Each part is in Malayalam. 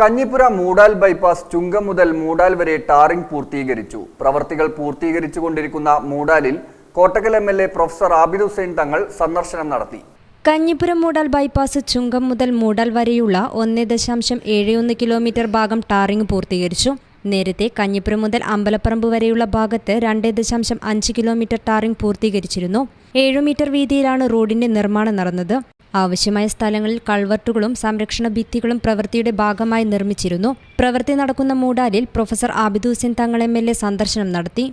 കഞ്ഞിപ്പുര മൂടാൽ ബൈപ്പാസ് ചുങ്കം മുതൽ മൂടാൽ വരെ ടാറിംഗ് പൂർത്തീകരിച്ചു. പ്രവർത്തികൾ പൂർത്തീകരിച്ചുകൊണ്ടിരിക്കുന്ന മൂടാലിൽ Kottakkal M L A professor Abid Hussain Thangal സന്ദർശനം നടത്തി. കഞ്ഞിപ്പുരം മൂടാൽ ബൈപ്പാസ് ചുങ്കം മുതൽ മൂടാൽ വരെയുള്ള ഒന്ന് ദശാംശം ഏഴ് ഒന്ന് കിലോമീറ്റർ ഭാഗം ടാറിംഗ് പൂർത്തീകരിച്ചു. നേരത്തെ കഞ്ഞിപ്പുരം മുതൽ അമ്പലപ്പറമ്പ് വരെയുള്ള ഭാഗത്ത് രണ്ട് ദശാംശം അഞ്ച് കിലോമീറ്റർ ടാറിംഗ് പൂർത്തീകരിച്ചിരുന്നു. ഏഴു മീറ്റർ വീതിയിലാണ് റോഡിന്റെ നിർമ്മാണം നടന്നത്. ആവശ്യമായ സ്ഥലങ്ങളിൽ കൾവർട്ടുകളും സംരക്ഷണ ഭിത്തികളും പ്രവൃത്തിയുടെ ഭാഗമായി നിർമ്മിച്ചിരുന്നു. പ്രവൃത്തി നടക്കുന്ന മൂടാലിൽ professor Abid Hussain Thangal M L A സന്ദർശനം നടത്തി.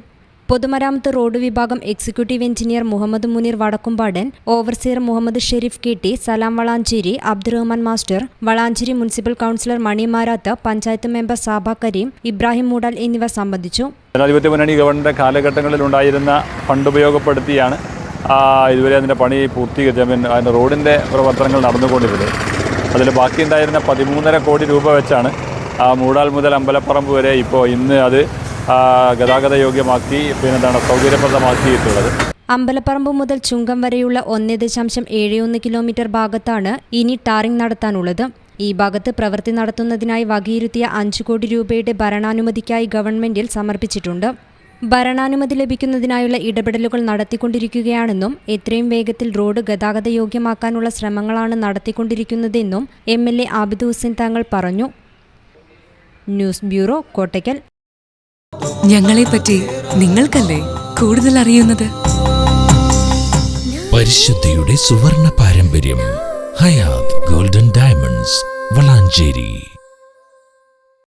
പൊതുമരാമത്ത് റോഡ് വിഭാഗം executive engineer Muhammad Muneer Vadakkumpadan overseer Muhammad Shereef K T Salam Valanchery Abdurahman master Valanchery municipal councillor Mani Marath panchayat member Saba Kareem Ibrahim Moodal എന്നിവർ സംബന്ധിച്ചു. ജനാധിപത്യ മുന്നണി ഗവൺമെന്റ് കാലഘട്ടങ്ങളിൽ ഉണ്ടായിരുന്ന ഫണ്ട് ഉപയോഗപ്പെടുത്തിയാണ് ഇതുവരെ അതിന്റെ പണി പൂർത്തീകരിച്ച mean, അതിന്റെ റോഡിന്റെ പ്രവർത്തനങ്ങൾ നടന്നുകൊണ്ടിരുന്നത് അതിൽ ബാക്കിയുണ്ടായിരുന്ന പതിമൂന്നര കോടി രൂപ വെച്ചാണ് മൂടാൽ മുതൽ അമ്പലപ്പറമ്പ് വരെ ഇപ്പോൾ ഇന്ന് അത് ഗതാഗത യോഗ്യമാക്കി പിന്നെ എന്താണ് സൗകര്യപ്രദമാക്കിയിട്ടുള്ളത്. അമ്പലപ്പറമ്പ് മുതൽ ചുങ്കം വരെയുള്ള ഒന്ന് ദശാംശം ഏഴ് ഒന്ന് കിലോമീറ്റർ ഭാഗത്താണ് ഇനി ടാറിംഗ് നടത്താനുള്ളത്. ഈ ഭാഗത്ത് പ്രവൃത്തി നടത്തുന്നതിനായി വകയിരുത്തിയ അഞ്ച് കോടി രൂപയുടെ ഭരണാനുമതിക്കായി ഗവൺമെന്റിൽ സമർപ്പിച്ചിട്ടുണ്ട്. ഭരണാനുമതി ലഭിക്കുന്നതിനായുള്ള ഇടപെടലുകൾ നടത്തിക്കൊണ്ടിരിക്കുകയാണെന്നും എത്രയും വേഗത്തിൽ റോഡ് ഗതാഗത യോഗ്യമാക്കാനുള്ള ശ്രമങ്ങളാണ് നടത്തിക്കൊണ്ടിരിക്കുന്നതെന്നും M L A Abid Hussain Thangal പറഞ്ഞു. News bureau Kottakkal. ഞങ്ങളെപ്പറ്റി നിങ്ങൾക്കല്ലേ കൂടുതൽ അറിയുന്നത്? പരിശുദ്ധിയുടെ സുവർണ പാരമ്പര്യം ഹയാത് ഗോൾഡൻ ഡയമണ്ട്സ് വളാഞ്ചേരി.